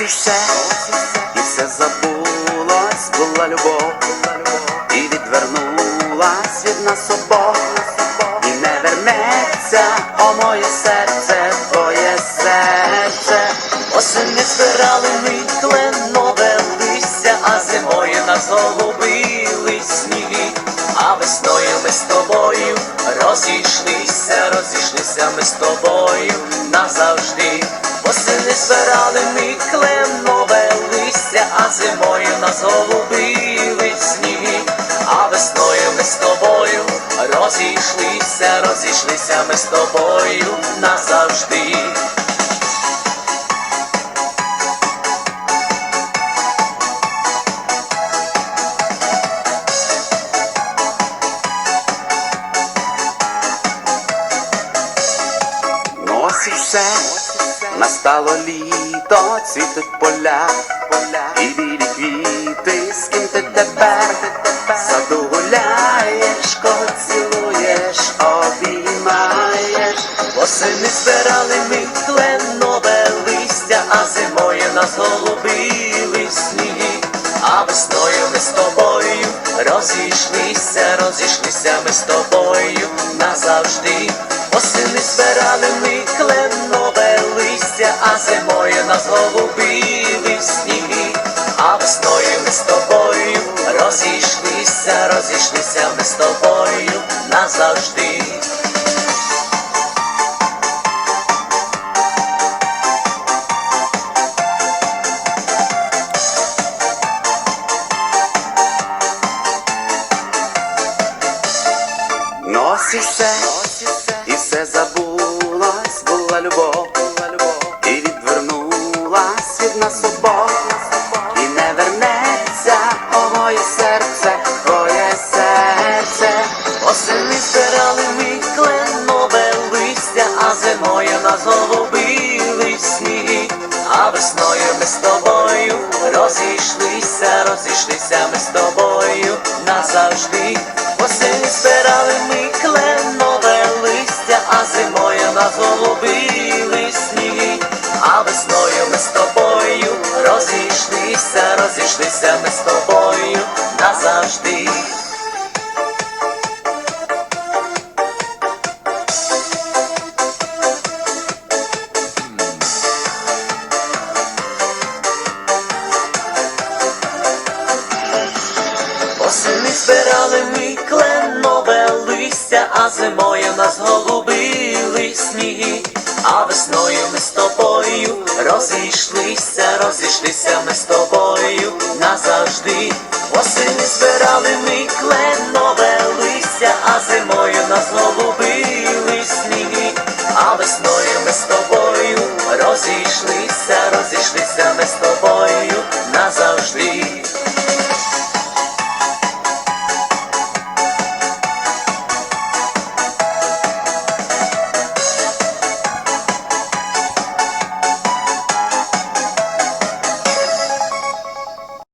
і все, і все забулось, була любов, і відвернулась від нас обох, і не вернеться, о моє серце, твоє серце, осені збирали ми кленове листя, а зимою нас голубили сніги, а весною ми з тобою розійшлися, розійшлися ми з тобою. А зимою нас голубили сніги, а весною ми з тобою розійшлися, розійшлися ми з тобою назавжди. Ось все, настало літо, цвітуть поля, і білі квіти, з ким ти тепер саду гуляєш, кого цілуєш, обіймаєш. Збирали ми листя, а зимою нас голубили сніги, а весною ми з тобою розійшлися, розійшлися ми з тобою назавжди. Ми з тобою розійшлися, розійшлися ми з тобою назавжди. Ну зимою нас голубили сніги, а весною ми з тобою розійшлися, розійшлися ми з тобою назавжди. Осені збирали ми кленове листя, а зимою нас голубили сніги, а весною ми з тобою розійшлися, розійшлися ми з тобою назавжди. збирали ми кленове листя, а зимою нас голубили сніги, а весною ми з тобою розійшлися, розійшлися ми з тобою назавжди. Осені збирали ми кленове